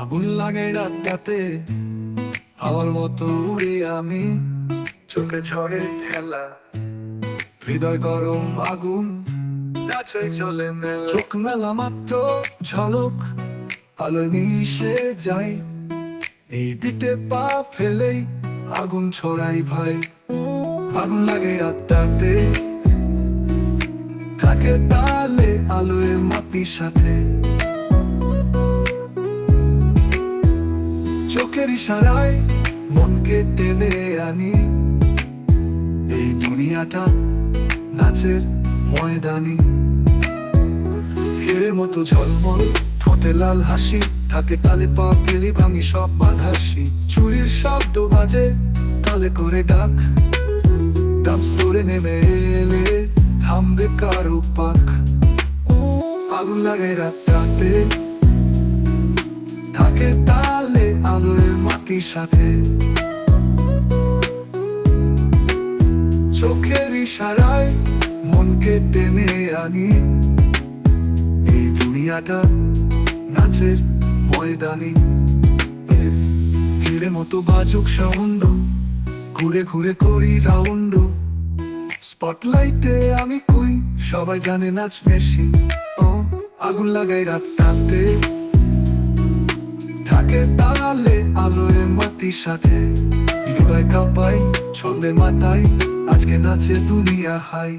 আগুন লাগে মতো আমি। চোখে ঠেলা, হৃদয় গরম আগুন চোখ মেলা মাত্র ঝলক, আলো মিশে এই পিঠে পা ফেলেই আগুন ছড়াই ভাই। আগুন লাগে রাতটাতে থাকে তালে আলোয় মাটির সাথে। চোখের ইশারায় মনকে টেনে আনি। এই দুনিয়াটা নাচের ময়দানি। হের মতো ঝলমল, ঠোঁটে লাল হাসি, থাকে তালে পা ফেলি ভাঙি সব বাধাসি চুরির শব্দ বাজে, তালে করে ডাক। ডান্স ফ্লোরে নেমে এলে থামবে কারও পাক। আগুন লাগে রাতে থাকে তালে আলোয় মাটির সাথে। চোখের ইশারায় মনকে টেনে আনি। এই দুনিয়াটা নাচের ময়দানি। ফিরে মতো বাজুক সাউন্ড, ঘুরে ঘুরে করি রাউন্ড। স্পটলাইটে আমি কই, সবাই জানে নাচ মেশি ও আগুন লাগাই রাত কাঁদতে থাকে তালে আলোয় মাটির সাথে। হৃদয় কাঁপাই ছন্দের মাথায় আজকে নাচে দুনিয়া হাই